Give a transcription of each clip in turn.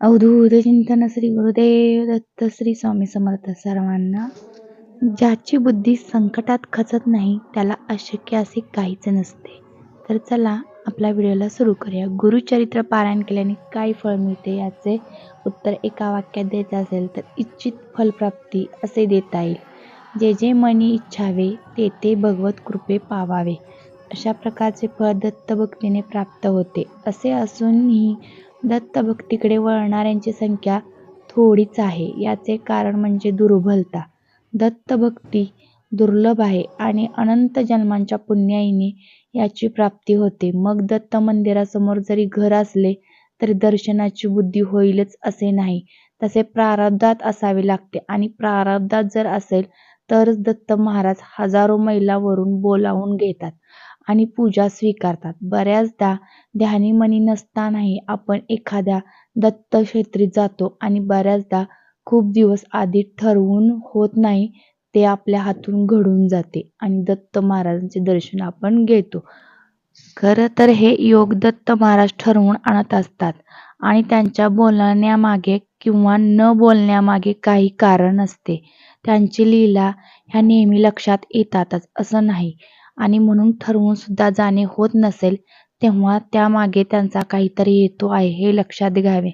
अवधूत चिंतन श्री गुरुदेव दत्त श्री स्वामी समर्थ सर्वांना ज्याची बुद्धी संकटात खचत नाही त्याला अशक्य असे काहीच नसते तर चला आपल्या व्हिडिओला सुरू करूया. गुरुचरित्र पारायण केल्याने काय फळ मिळते याचे उत्तर एका वाक्यात द्यायचे असेल तर इच्छित फलप्राप्ती असे देता येईल. जे जे मनी इच्छावे ते ते भगवत कृपे पावावे. अशा प्रकारचे फळ दत्तभक्तीने प्राप्त होते. असे असूनही दत्तभक्तीकडे वळणाऱ्यांची संख्या थोडीच आहे. याचे कारण म्हणजे दुर्बलता. दत्तभक्ती दुर्लभ आहे आणि अनंत जन्मांच्या पुण्याईने याची प्राप्ती होते. मग दत्त मंदिरासमोर जरी घर असले तरी दर्शनाची बुद्धी होईलच असे नाही. तसे प्रारब्धात असावे लागते आणि प्रारब्धात जर असेल तरच दत्त महाराज हजारो मैलावरून बोलावून घेतात. आणि पूजा स्वीकारतात. बऱ्याचदा ध्यानीमनी नसतानाही आपण एखाद्या दत्तक्षेत्री जातो आणि बऱ्याचदा खूप दिवस आधी ठरवून होत नाही ते आपल्या हातून घडून जाते आणि दत्त महाराजांचे दर्शन आपण घेतो. खरं तर हे योग दत्त महाराज ठरवून आणत असतात आणि त्यांच्या बोलण्यामागे किंवा न बोलण्यामागे काही कारण असते. त्यांची लीला ह्या नेहमी लक्षात येतातच असं नाही. आणि म्हणून ठरवून सुद्धा जाणे होत नसेल तेव्हा त्यामागे त्यांचा काहीतरी हेतू आहे हे लक्षात घ्यावे.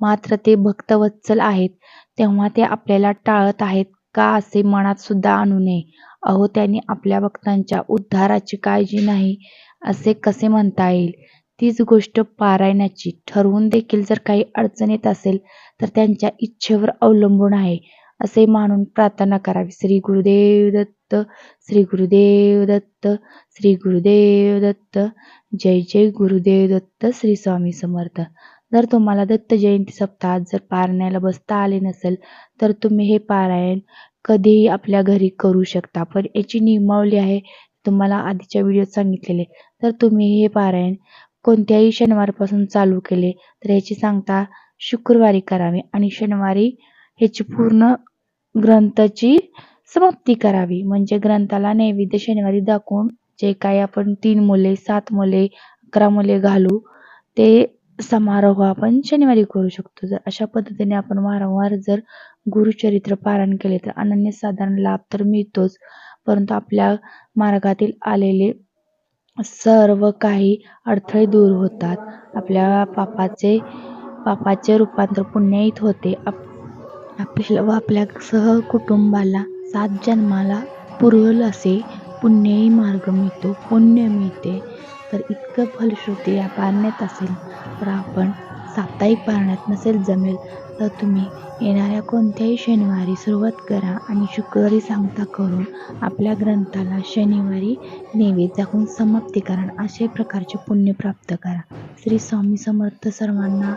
मात्र ते भक्तवत्सल आहेत तेव्हा ते आपल्याला टाळत आहेत का असे मनात सुद्धा आणू नये. अहो त्यांनी आपल्या भक्तांच्या उद्धाराची काळजी नाही असे कसे म्हणता येईल? तीच गोष्ट पारायणाची. ठरवून देखील जर काही अडचण येत असेल तर त्यांच्या इच्छेवर अवलंबून आहे. असे मानून प्रार्थना करावी. श्री गुरुदेव दत्त श्री गुरुदेव दत्त श्री गुरुदेव दत्त जय जय गुरुदेव दत्त श्री स्वामी समर्थ. जर तुम्हाला दत्त जयंती सप्ताहात जर पारण्याला बसता आले नसेल तर तुम्ही हे पारायण कधीही आपल्या घरी करू शकता. पण याची नियमावली आहे तुम्हाला आधीच्या व्हिडिओत सांगितलेले. तर तुम्ही हे पारायण कोणत्याही शनिवारपासून चालू केले तर याची सांगता शुक्रवारी करावी. आणि शनिवारी ह्याची पूर्ण ग्रंथाची समाप्ती करावी. म्हणजे ग्रंथाला नैवेद्य शनिवारी दाखवून जे काही आपण तीन मुले सात मुले अकरा मुले घालू ते समारोह आपण शनिवारी करू शकतो. जर अशा पद्धतीने आपण वारंवार जर गुरुचरित्र पारायण केले तर अनन्यसाधारण लाभ तर मिळतोच. परंतु आपल्या मार्गातील आलेले सर्व काही अडथळे दूर होतात. आपल्या पापाचे पापाचे रूपांतर पुण्याईत होते. आप आपल्याला व आपल्या सहकुटुंबाला सात जन्माला पुरल असे पुण्यही मार्ग मिळतो पुण्य मिळते. तर इतकं फलश्रुती या पारण्यात असेल तर आपण साप्ताहिक पारण्यात नसेल जमेल तर तुम्ही येणाऱ्या कोणत्याही शनिवारी सुरुवात करा आणि शुक्रवारी सांगता करून आपल्या ग्रंथाला शनिवारी नैवेद्य दाखवून समाप्ती करा अशा प्रकारचे पुण्य प्राप्त करा. श्री स्वामी समर्थ सर्वांना